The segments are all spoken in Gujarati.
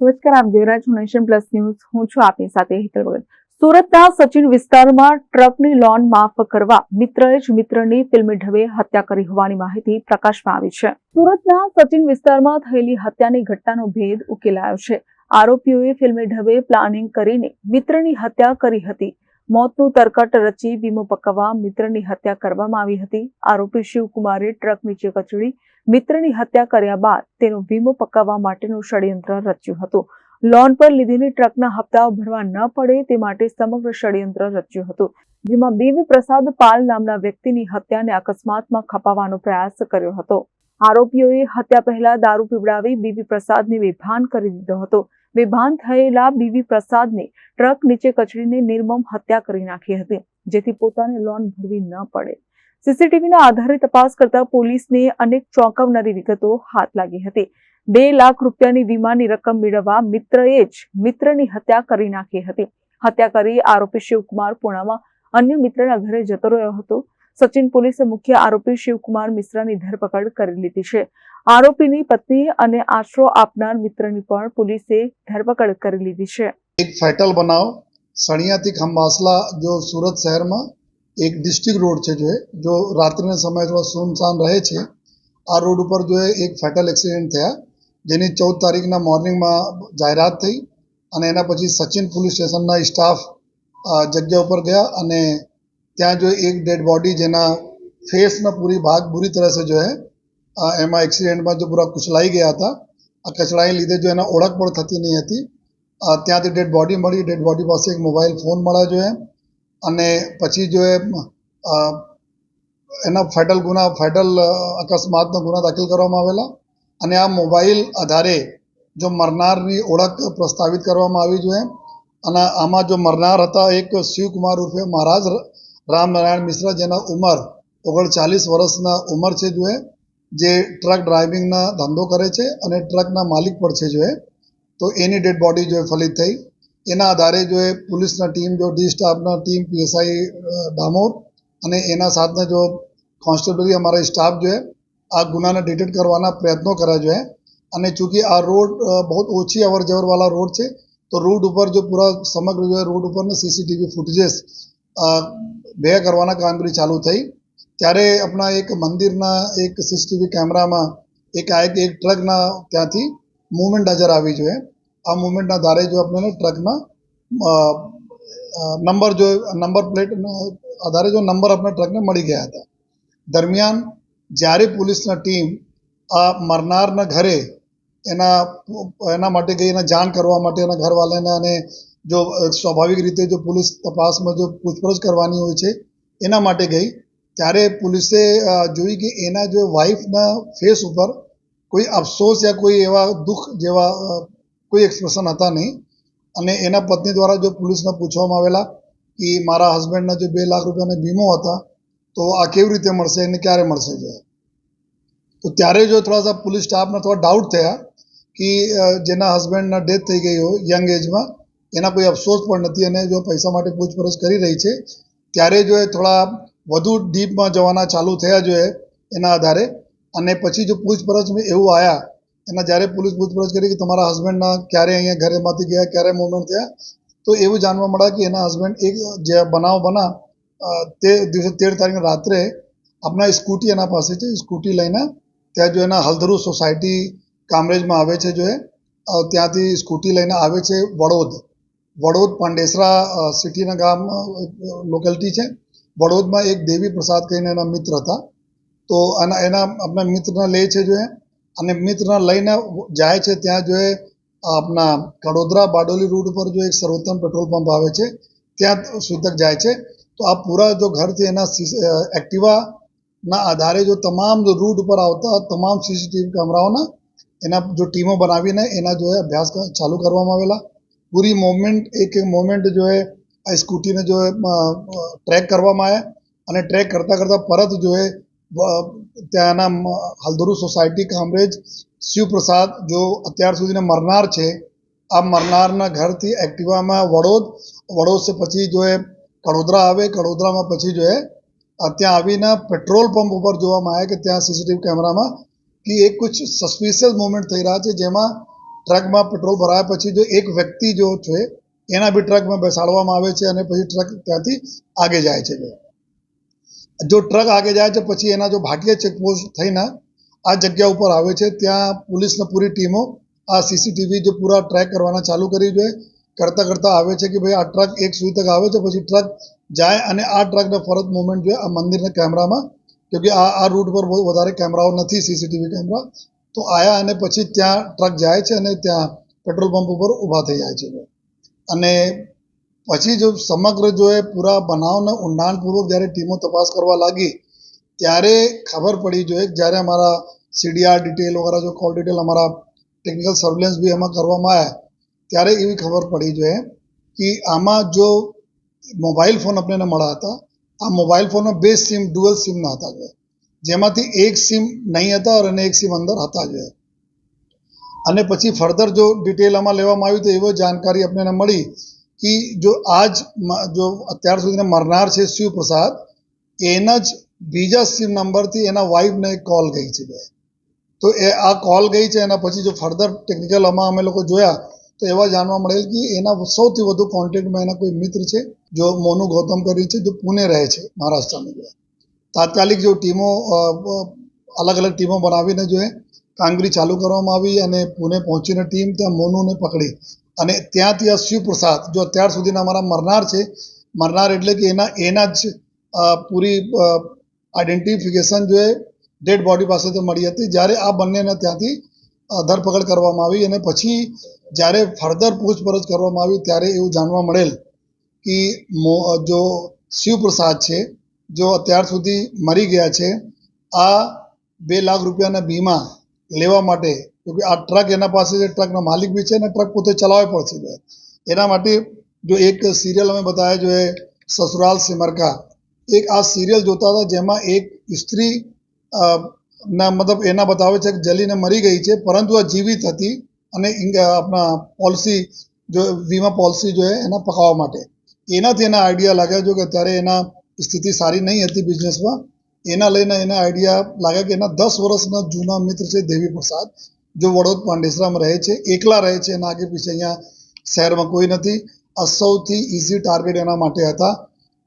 નમસ્કાર, આપ છો નેશન પ્લસ ન્યૂઝ. હું છું આપની સાથે હેતલ ભગત. સુરતના સચિન વિસ્તારમાં ટ્રકની લોન માફ કરવા મિત્રએ જ મિત્રની ફિલ્મી ઢબે હત્યા કરી હોવાની માહિતી પ્રકાશમાં આવી છે. સુરતના સચિન વિસ્તારમાં થયેલી હત્યાની ઘટનાનો ભેદ ઉકેલાયો છે. આરોપીઓએ ફિલ્મી ઢબે પ્લાનિંગ કરીને મિત્રની હત્યા કરી હતી. મોતનું તરકટ રચી વીમો પકવવા મિત્રની હત્યા કરવામાં આવી હતી. આરોપી શિવકુમારે ટ્રક નીચે કચડી મિત્રની હત્યા કર્યા બાદ તેનો વીમો પકાવવા માટેનું ષડયંત્ર રચ્યું હતું. લોન પર લીધેલી ટ્રકના હપ્તાઓ ભરવા ન પડે તે માટે સમગ્ર ષડયંત્ર રચ્યું હતું. જેમાં બીવી પ્રસાદ પાલ નામના વ્યક્તિની હત્યાને અકસ્માતમાં ખપાવવાનો પ્રયાસ કર્યો હતો. આરોપીઓએ હત્યા પહેલા દારૂ પીવડાવી બીવી પ્રસાદને બેભાન કરી દીધો હતો. બેભાન થયેલા બીવી પ્રસાદને ટ્રક નીચે કચડીને નિર્મમ હત્યા કરી નાખી હતી, જેથી પોતાને લોન ભરવી ન પડે. સીસીટીવીના આધારે તપાસ કરતા પોલીસને અનેક ચોંકાવનારી વિગતો હાથ લાગી હતી. બે લાખ રૂપિયાની વીમાની રકમ મેળવવા મિત્રએ જ મિત્રની હત્યા કરી નાખી હતી. હત્યા કરી આરોપી શિવકુમાર પુણામાં અન્ય મિત્રના ઘરે જતો રહ્યો હતો. સચિન પોલીસે મુખ્ય આરોપી શિવકુમાર મિશ્રાની ધરપકડ કરી લીધી છે. આરોપીની પત્ની અને આશરો આપનાર મિત્રની પણ પોલીસે ધરપકડ કરી લીધી છે. એક ફેટલ બનાવ, સણિયાથી ખંભાસલા, જો સુરત શહેરમાં એક ડિસ્ટ્રિક્ટ રોડ છે જો જો રાત્રિના સમયે થોડા સુમસાન રહે છે, આ રોડ ઉપર જો એક ફેટલ એક્સિડન્ટ થયા, જેની ચૌદ તારીખના મોર્નિંગમાં જાહેરાત થઈ અને એના પછી સચિન પોલીસ સ્ટેશનના સ્ટાફ જગ્યા ઉપર ગયા અને ત્યાં જો એક ડેડ બોડી જેના ફેસના પૂરી ભાગ પૂરી તરહ સે જો હે એમાં એક્સિડન્ટમાં જો પૂરા કુચલાઈ ગયા હતા, આ કચડાઈને લીધે જો એના ઓળખ પણ થતી નહીં હતી ત્યાંથી ડેડ બોડી મળી ડેડ બોડી પાસે એક મોબાઈલ ફોન મળ્યા જોઈએ અને પછી જો એના ફેટલ ગુના ફેટલ અકસ્માતનો ગુના દાખલ કરવામાં આવેલા અને આ મોબાઈલ આધારે જો મરનારની ઓળખ પ્રસ્તાવિત કરવામાં આવી જોઈએ અને આમાં જો મરનાર હતા એક શિવકુમાર ઉર્ફે મહારાજ રામનારાયણ મિશ્રા જેના ઉંમર ઓગણચાલીસ વર્ષના ઉંમર છે જોઈએ, જે ટ્રક ડ્રાઇવિંગના ધંધો કરે છે અને ટ્રકના માલિક પણ છે જોઈએ, તો એની ડેડ બોડી જો ફલિત થઈ એના આધારે જો એ પોલીસના ટીમ, જો ડી સ્ટાફના ટીમ, પીએસઆઈ ડામોર અને એના સાથના જો કોન્સ્ટેબલરી અમારા સ્ટાફ જો આ ગુનાને ડિટેક્ટ કરવાના પ્રયત્નો કર્યા જોઈએ અને ચૂંકि આ રોડ બહુ ઓછી અવર જવરવાળા રોડ છે, તો રોડ ઉપર જો પૂરા સમગ્ર જો રોડ ઉપરને સીસીટીવી ફૂટેજીસ ભેગા કરવાના કામગીરી ચાલુ થઈ. ત્યારે આપણા એક મંદિરના એક સીસીટીવી કેમેરામાં એક આ એક ટ્રકના ત્યાંથી મૂવમેન્ટ નજર આવી જોઈએ આ મુવમેન્ટના આધારે જો આપણને ટ્રકના નંબર જો નંબર પ્લેટ આધારે જો નંબર આપણા ટ્રકને મળી ગયા હતા. દરમિયાન જ્યારે પોલીસના ટીમ આ મરનારના ઘરે એના એના માટે ગઈ એના જાણ કરવા માટે એના ઘરવાળાને અને જો સ્વાભાવિક રીતે જો પોલીસ તપાસમાં જો પૂછપરછ કરવાની હોય છે, એના માટે ગઈ. ત્યારે પોલીસે જોઈ કે એના જો વાઈફના ફેસ ઉપર કોઈ અફસોસ યા કોઈ એવા દુઃખ જેવા કોઈ એક્સપ્રેશન હતા નહીં. અને એના પત્ની દ્વારા જો પોલીસને પૂછવામાં આવેલા કે મારા હસબન્ડના જો બે લાખ રૂપિયાના વીમો હતા, તો આ કેવી રીતે મળશે અને ક્યારે મળશે જો? તો ત્યારે જો થોડા સા પોલીસ સ્ટાફને થોડા ડાઉટ થયા કે જેના હસબન્ડના ડેથ થઈ ગઈ હોય યંગ એજમાં એના કોઈ અફસોસ પણ નથી અને જો પૈસા માટે પૂછપરછ કરી રહી છે, ત્યારે જો એ થોડા વધુ ડીપમાં જવાના ચાલુ થયા જોઈએ એના આધારે. અને પછી જો પૂછપરછમાં એવું આવ્યા એના જ્યારે પોલીસ પૂછપરછ કરી કે તમારા હસબન્ડના ક્યારે અહીંયા ઘરેમાંથી ગયા, ક્યારે મુવમેન્ટ થયા, તો એવું જાણવા મળ્યા કે એના હસબન્ડ એક જે બનાવ બના તે દિવસે તેર તારીખે રાત્રે આપણા સ્કૂટી એના પાસે છે સ્કૂટી લઈને ત્યાં જો એના હલધરુ સોસાયટી કામરેજમાં આવે છે જો એ ત્યાંથી સ્કૂટી લઈને આવે છે વડોદ. વડોદ પાંડેસરા સિટીના ગામ લોકેલિટી છે. વડોદમાં એક દેવી પ્રસાદ કહીને એના મિત્ર હતા. તો એના એના આપણા મિત્રને લે છે જો એ અને મિત્રને લઈને જાય છે ત્યાં જો એ આપણા કડોદરા બારડોલી રૂટ ઉપર જો એક સર્વોત્તમ પેટ્રોલ પંપ આવે છે, ત્યાં સુધી જાય છે. તો આ પૂરા જો ઘરથી એના એક્ટિવાના આધારે જો તમામ જો રૂટ ઉપર આવતા તમામ સીસીટીવી કેમેરાઓના એના જો ટીમો બનાવીને એના જો અભ્યાસ ચાલુ કરવામાં આવેલા. પૂરી મોમેન્ટ એક એક મોમેન્ટ જો એ આ સ્કૂટીને જો ટ્રેક કરવામાં આવ્યા અને ટ્રેક કરતાં કરતાં પરત જો એ ત્યાંના હલ્દરુ સોસાયટી કામરેજ શિવપ્રસાદ જો અત્યાર સુધીના મરનાર છે આ મરનારના ઘરથી એક્ટિવામાં વડોદ વડોદ સે પછી જો એ કડોદરા આવે કડોદરામાં પછી જો એ ત્યાં આવીને પેટ્રોલ પંપ ઉપર જોવામાં આવે કે ત્યાં સીસીટીવી કેમેરામાં કે એક કુછ સસ્પિશિયસ મુવમેન્ટ થઈ રહ્યા છે જેમાં ટ્રકમાં પેટ્રોલ ભરાયા પછી જો એક વ્યક્તિ જો છે એના બી ટ્રકમાં બેસાડવામાં આવે છે અને પછી ટ્રક ત્યાંથી આગે જાય છે જો ટ્રક આગે જાય છે પછી એના જો ભાટીય ચેકપોસ્ટ થઈને આ જગ્યા ઉપર આવે છે, ત્યાં પોલીસની પૂરી ટીમો આ સીસીટીવી જે પૂરા ટ્રેક કરવાના ચાલુ કરી જોઈએ કરતાં કરતાં આવે છે કે ભાઈ આ ટ્રક એક સુધી તક આવે છે, પછી ટ્રક જાય અને આ ટ્રકને ફરત મુવમેન્ટ જોઈએ આ મંદિરના કેમેરામાં, કેમકે આ આ રૂટ પર બહુ વધારે કેમેરાઓ નથી સીસીટીવી કેમેરા. તો આયા અને પછી ત્યાં ટ્રક જાય છે અને ત્યાં પેટ્રોલ પંપ ઉપર ઊભા થઈ જાય છે. અને પછી જો સમગ્ર જો એ પૂરા બનાવને ઊંડાણપૂર્વક જ્યારે ટીમો તપાસ કરવા લાગી, ત્યારે ખબર પડી જોઈએ જ્યારે અમારા સીડીઆર ડિટેલ વગેરે જો કોલ ડિટેલ અમારા ટેકનિકલ સર્વેલન્સ બી એમાં કરવામાં આવ્યા, ત્યારે એવી ખબર પડી જોઈએ કે આમાં જો મોબાઈલ ફોન આપણને મળ્યા હતા, આ મોબાઈલ ફોનમાં બે સિમ ડુઅલ સિમના હતા જોઈએ જેમાંથી એક સિમ નહીં હતા અને એક સિમ અંદર હતા જોઈએ અને પછી ફર્ધર જો ડિટેલ આમાં લેવામાં આવ્યું તો એવો જાણકારી આપણને મળી કે જો આજ જો અત્યાર સુધીને મરનાર છે શિવપ્રસાદ, એના જ બીજા સિમ નંબરથી એના વાઈફને કોલ ગઈ છે બે. તો એ આ કોલ ગઈ છે એના પછી જો ફર્ધર ટેકનિકલ આમાં અમે લોકો જોયા, તો એવા જાણવા મળેલ કે એના સૌથી વધુ કોન્ટેક્ટમાં એના કોઈ મિત્ર છે, જો મોનુ ગૌતમ કરી છે, જો પુણે રહે છે મહારાષ્ટ્રમાં જો તાત્કાલિક જો ટીમો અલગ અલગ ટીમો બનાવીને જો એ કામગીરી ચાલુ કરવામાં આવી અને પુણે પહોંચીને ટીમ ત્યાં મોનુને પકડી. અને ત્યાંથી આ શિવપ્રસાદ જો અત્યાર સુધીના અમારા મરનાર છે, મરનાર એટલે કે એના એના જ પૂરી આઈડેન્ટિફિકેશન જો ડેડ બોડી પાસેથી મળી હતી. જ્યારે આ બંનેને ત્યાંથી ધરપકડ કરવામાં આવી અને પછી જ્યારે ફર્ધર પૂછપરછ કરવામાં આવી ત્યારે એવું જાણવા મળેલ કે જો શિવપ્રસાદ છે, જો અત્યાર સુધી મરી ગયા છે, આ બે લાખ રૂપિયાના વીમા લેવા માટે કે આ ટ્રક એના પાસે છે, ટ્રકના માલિક બી છે અને ટ્રક પોતે ચલાવવી પડશે જો એના માટે જો એક સિરિયલ અમે બતાવ્યા જો એ સસુરાલ સિમરકા. એક આ સિરિયલ જોતા હતા જેમાં એક સ્ત્રી ના મતલબ એના બતાવે છે કે જલીને મરી ગઈ છે, પરંતુ આ જીવિત હતી અને આપણા પોલિસી જો, વીમા પોલિસી જો એના પકાવવા માટે. એનાથી એના આઈડિયા લાગ્યા જો કે અત્યારે એના સ્થિતિ સારી નહીં હતી બિઝનેસમાં એના લઈને એના આઈડિયા લાગે કે એના દસ વર્ષના જૂના મિત્ર છે દેવી પ્રસાદ, જો વડોદ પાંડેસરામાં રહે છે, એકલા રહે છે, એના આગે પીછે અહીંયા શહેરમાં કોઈ નથી. આ સૌથી ઇઝી ટાર્ગેટ એના માટે હતા.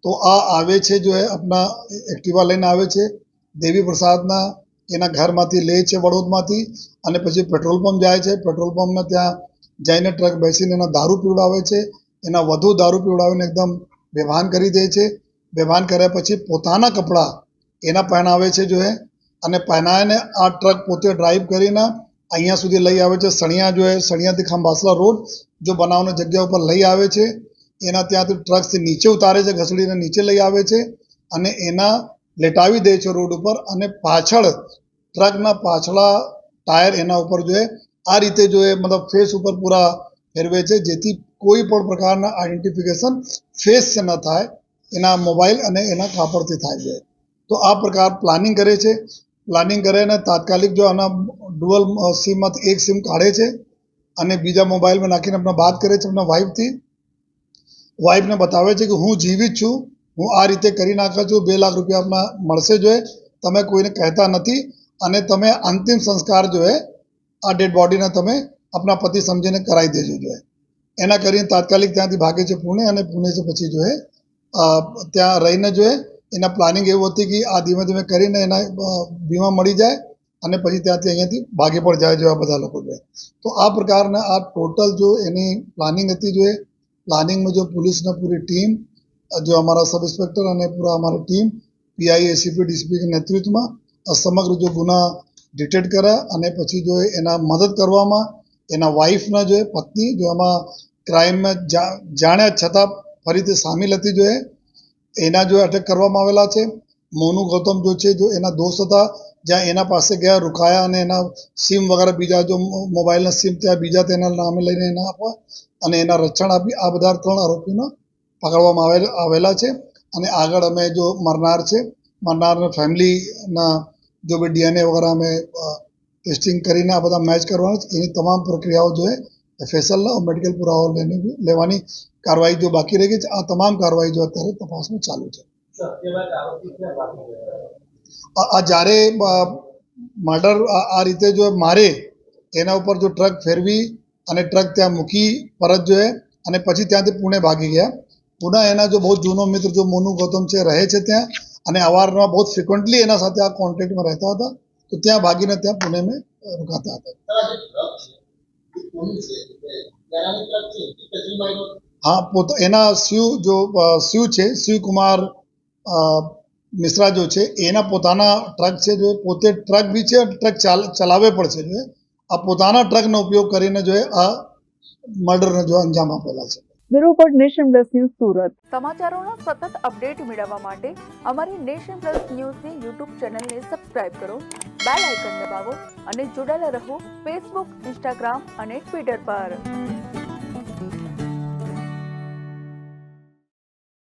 તો આ આવે છે જો એ આપણા એક્ટિવા લઈને આવે છે, દેવી પ્રસાદના એના ઘરમાંથી લે છે વડોદમાંથી અને પછી પેટ્રોલ પંપ જાય છે. પેટ્રોલ પંપમાં ત્યાં જઈને ટ્રક બેસીને એના દારૂ પીવડાવે છે. એના વધુ દારૂ પીવડાવીને એકદમ બેભાન કરી દે છે. બેભાન કર્યા પછી પોતાના કપડાં એના પહેરાવે છે જોએ અને પહેરાવીને આ ટ્રક પોતે ડ્રાઈવ કરીને અહીંયા સુધી લઈ આવે છે. સણિયા જો સણિયાથી ખંભાસલા રોડ જો બનાવની જગ્યા ઉપર લઈ આવે છે. એના ત્યાંથી ટ્રકથી નીચે ઉતારે છે, ઘસડીને નીચે લઈ આવે છે અને એના લેટાવી દે છે રોડ ઉપર અને પાછળ ટ્રકના પાછલા ટાયર એના ઉપર જો આ રીતે જો મતલબ ફેસ ઉપર પૂરા ફેરવે છે, જેથી કોઈ પણ પ્રકારના આઈડેન્ટિફિકેશન ફેસ ન થાય, એના મોબાઈલ અને એના કાપડથી થાય છે. તો આ પ્રકાર પ્લાનિંગ કરે છે. પ્લાનિંગ કરીને તાત્કાલિક જો આના ડુઅલ સિમમાંથી એક સિમ કાઢે છે અને બીજા મોબાઈલમાં નાખીને આપણે વાત કરે છે આપણા વાઈફથી વાઈફને બતાવે છે કે હું જીવિત છું, હું આ રીતે કરી નાખું છું, બે લાખ રૂપિયા આપણા મળશે જોઈએ તમે કોઈને કહેતા નથી અને તમે અંતિમ સંસ્કાર જોએ આ ડેડ બોડીને તમે આપણા પતિ સમજીને કરાવી દેજો જોઈએ એના કરીને તાત્કાલિક ત્યાંથી ભાગે છે પુણે અને પુણેથી પછી જોએ ત્યાં રહીને જો એ એના પ્લાનિંગ એવું હતી કે આ ધીમે ધીમે કરીને એના વીમા મળી જાય અને પછી ત્યાંથી અહીંયાથી ભાગે પણ જાય જો આ બધા લોકો જોઈએ તો આ પ્રકારના આ ટોટલ જો એની પ્લાનિંગ હતી, જો એ પ્લાનિંગમાં જો પોલીસની પૂરી ટીમ જો અમારા સબ ઇન્સ્પેક્ટર અને પૂરા અમારી ટીમ પીઆઈ એસીપી ડીસીપી નેતૃત્વમાં સમગ્ર જો ગુના ડિટેક્ટ કર્યા અને પછી જો એના મદદ કરવામાં, એના વાઈફના જો પત્ની, જો આમાં ક્રાઇમમાં જાણ્યા છતાં ફરીથી સામેલ હતી જો એ એના જો અટેક કરવામાં આવેલા છે, મોનુ ગૌતમ જો છે, જો એના દોસ્ત હતા, જ્યાં એના પાસે ગયા રોકાયા અને એના સિમ વગેરે બીજા જો મોબાઈલના સિમ ત્યાં બીજા તેના નામે લઈને એના આપવા અને એના રક્ષણ આપી, આ બધા ત્રણ આરોપીનો પકડવામાં આવેલ, આવેલા છે. અને આગળ અમે જો મરનાર છે, મરનારના ફેમિલીના જો બી ડીએનએ વગેરે અમે ટેસ્ટિંગ કરીને આ બધા મેચ કરવાના એની તમામ પ્રક્રિયાઓ જોઈએ ફેસલના મેડિકલ પુરાવાઓ લઈને લેવાની કાર્યવાહી જો બાકી રહી ગઈ છે આ તમામ કાર્યવાહી જો અત્યારે તપાસમાં ચાલુ છે. આ જ્યારે મર્ડર આ રીતે જો મારે એના ઉપર જો ટ્રક ફેરવી અને ટ્રક ત્યાં મૂકી પરત જોઈએ અને પછી ત્યાંથી પુણે ભાગી ગયા. પુનઃ એના જો બહુ જૂનો મિત્ર જો મોનુ ગૌતમ છે રહે છે ત્યાં અને અવારનવાર બહુ ફ્રિકવન્ટલી એના સાથે આ કોન્ટેક્ટમાં રહેતા હતા તો ત્યાં ભાગીને ત્યાં પુણે મેં રોકાતા હતા. હા પોતા એના શિવ જો શિવ છે શિવકુમાર અ, મિશ્રા જો છે એના પોતાના ટ્રક છે જો પોતે ટ્રક બી છે ટ્રક ચલાવે પણ છે જો આ પોતાના ટ્રકનો ઉપયોગ કરીને જો આ મર્ડરને જો અંજામ આપેલા છે. Bureau report nation plus news Surat. સમાચારોનો સતત અપડેટ મેળવવા માટે અમારી નેશન પ્લસ ન્યૂઝની યુટ્યુબ ચેનલને સબસ્ક્રાઇબ કરો બેલ આઇકન દબાવો અને જોડાયેલા રહો ફેસબુક ઇન્સ્ટાગ્રામ અને ટ્વિટર પર.